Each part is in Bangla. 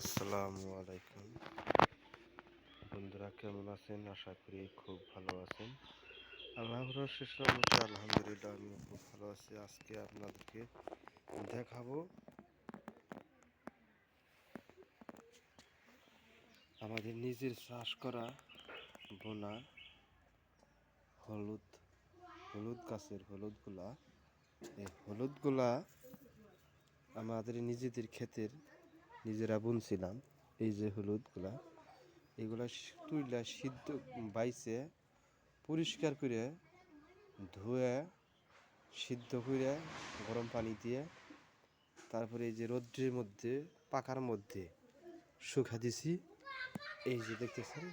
আসসালামু আলাইকুম। বন্ধুরা, কেমন আছেন? আশা করি খুব ভালো আছেন। আল্লাহর শেষ রহমতে আলহামদুলিল্লাহ আমি খুব ভালো আছি। আজকে আপনাদেরকে দেখাবো আমাদের নিজের চাষ করা বোনা হলুদ হলুদ গাছের হলুদগুলা। এই হলুদগুলা আমাদের নিজেদের ক্ষেতের নিজেরা বুনছিলাম। এই যে হলুদগুলা, এগুলা তুইলা সিদ্ধ বাইছে, পরিষ্কার করে ধুয়ে, সিদ্ধ করে গরম পানি দিয়ে, তারপরে এই যে রৌদ্রের মধ্যে পাকার মধ্যে শুকা দিছি। এই যে দেখতেছেন,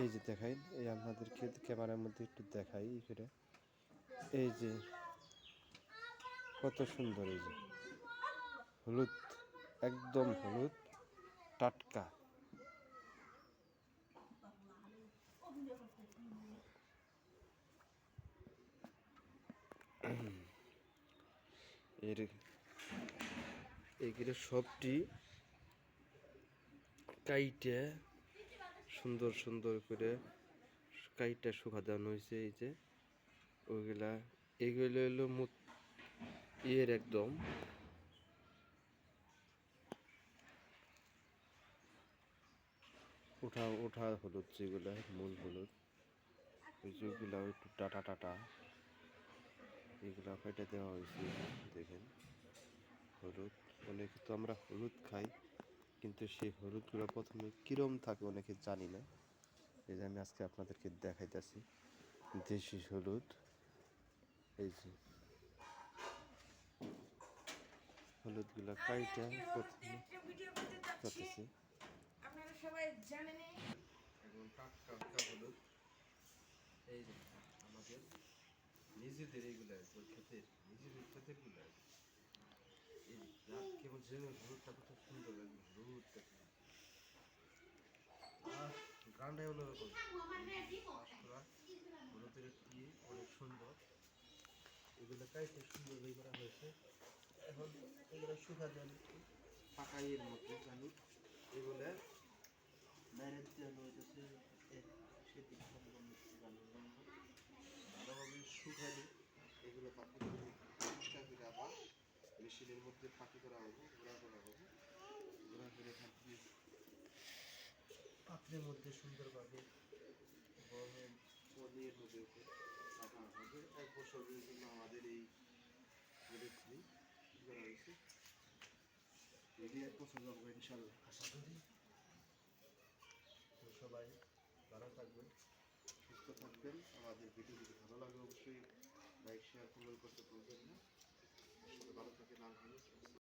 এই যে দেখাই এই আপনাদেরকে ক্যামেরার মধ্যে একটু দেখাই করে এই যে কত সুন্দর এই যে হলুদ। একদম হলুদ, টাটকা। এর এগুলো সবটি কাইটে, সুন্দর সুন্দর করে কাইটে শুকা দেওয়ানো হয়েছে এই যে। ওইগুলা এগুলো হলো ইয়ের একদম। ওঠা ওঠা হলুদ যেগুলো, মূল হলুদ। ওই যেগুলো একটু টাটা টাটা। এগুলো কেটে দেওয়া হয়েছে, দেখেন। হলুদ, অনেকে তো আমরা হলুদ খাই, কিন্তু সেই হলুদগুলো প্রথমে কিরম থাকে অনেকে জানি না। এই যে আমি আজকে আপনাদেরকে দেখাইতেছি। দেশি হলুদ, এই যে। হলুদগুলো কাইটা প্রথমে করতেছি সবাই জানেন এবং টাটকা হলুদ এই যে, আমাদের নিজেদের এইগুলো ক্ষেতের নিজেদের ক্ষেতেরগুলো এই রাত কেবল যে হলুদটা কত সুন্দর লাগবে হলুদটা গানটাই হলো এরকম। হলুদের ইয়ে অনেক সুন্দর। এগুলো কাইতে সুন্দর করা হয়েছে। এখন এগুলো শুকা দেন পাকাইয়ের মধ্যে জানি এগুলো ভালোভাবে শুকালে এগুলো করে আবার মেশিনের মধ্যে ফাঁকি করা হবে গুঁড়া করা হবে। গুঁড়া করে থেকে পাত্রের মধ্যে সুন্দরভাবে গরমের পনির মধ্যে রাখা হবে। এক বছরের জন্য আমাদের এই প্রোডাক্টটি করা হয়েছে? যদি এক বছর যাব ইনশাল্লাহ। আশা করি। সবাই ভালো থাকবেন, সুস্থ থাকবেন। আমাদের ভিডিও যদি ভালো লাগে, অবশ্যই লাইক শেয়ার কমেন্ট করতে ভুলবেন না। ভালো থাকেন আলহামদুলিল্লাহ